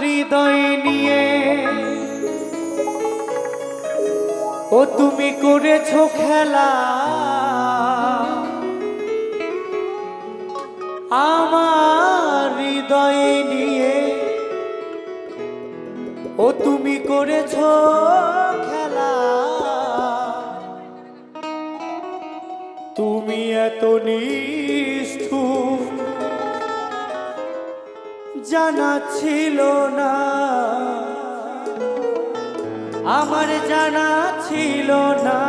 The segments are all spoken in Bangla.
হৃদয় নিয়ে। ও তুমি করেছ খেলা। আমার হৃদয়ে নিয়ে। ও তুমি করেছ খেলা। তুমি এত নিষ্ঠুর। জানা ছিল না। আমার জানা ছিল না।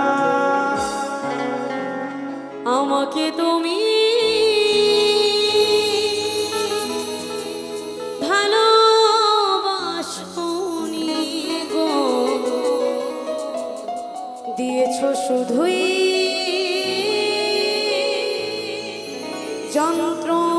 আমাকে তুমি দিয়েছ শুধুই যন্ত্রণা।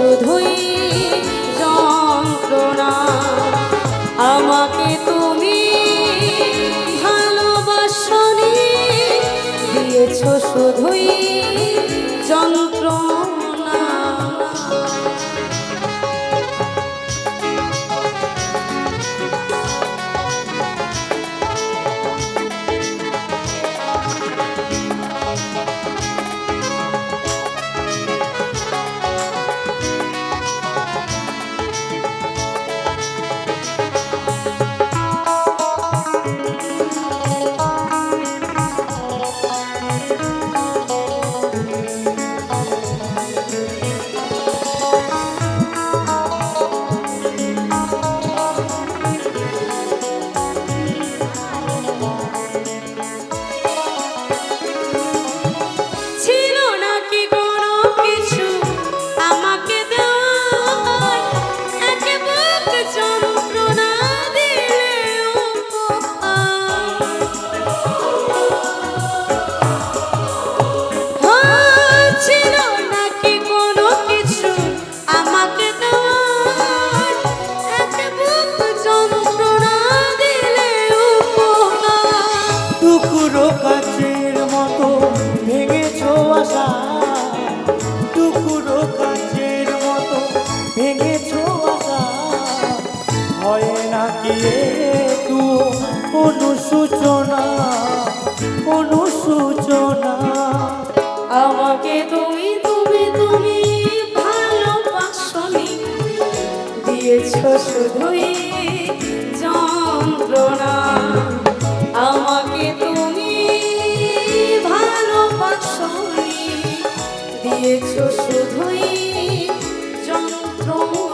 শুধুই যন্ত্রণা। আমাকে তুমি ভালোবাসনি দিয়েছ শুধুই যন্ত্রণা। হয় নাকি একটু অনুসূচনা অনুসূচনা? আমাকে তুমি তুমি তুমি ভালোবাসনি। দিয়েছ শুধুই যন্ত্রণা। আমাকে তুমি ভালোবাসনি। দিয়েছ শুধুই যন্ত্রণা।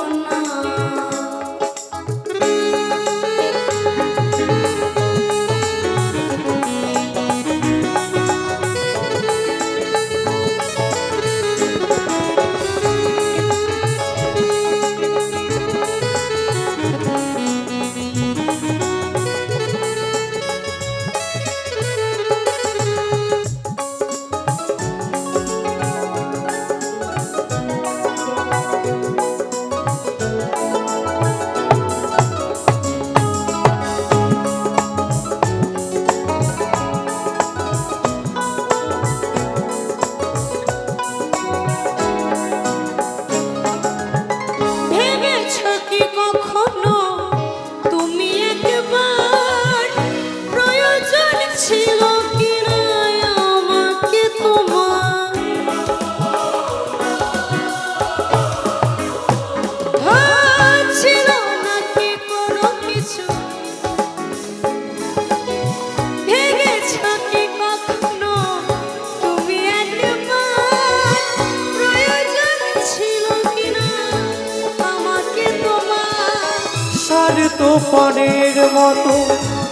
মতো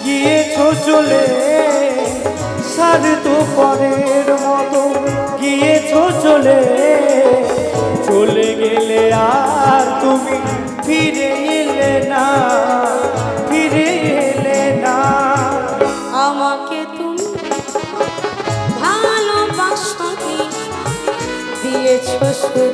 গিয়েছ চলে। স্বার্থ পরের মতো গিয়েছ চলে। চলে গেলে আর তুমি ফিরে এলে না, ফিরে এলে না। আমাকে তুমি ভালোবাসনি, দিয়েছ শুধুই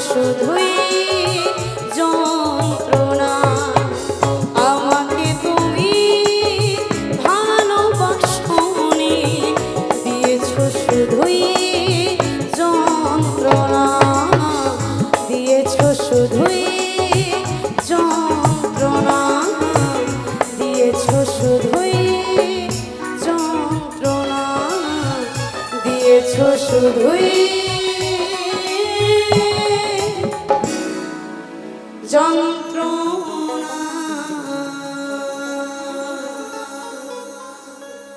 শুধুই যন্ত্রণা। আমাকে তুমি ভালোবাসনি, দিয়েছ শুধুই যন্ত্রণা। দিয়েছ শুধুই যন্ত্রণা। দিয়েছ শুধুই যন্ত্রণা। দিয়েছ শুধুই যন্ত্রণা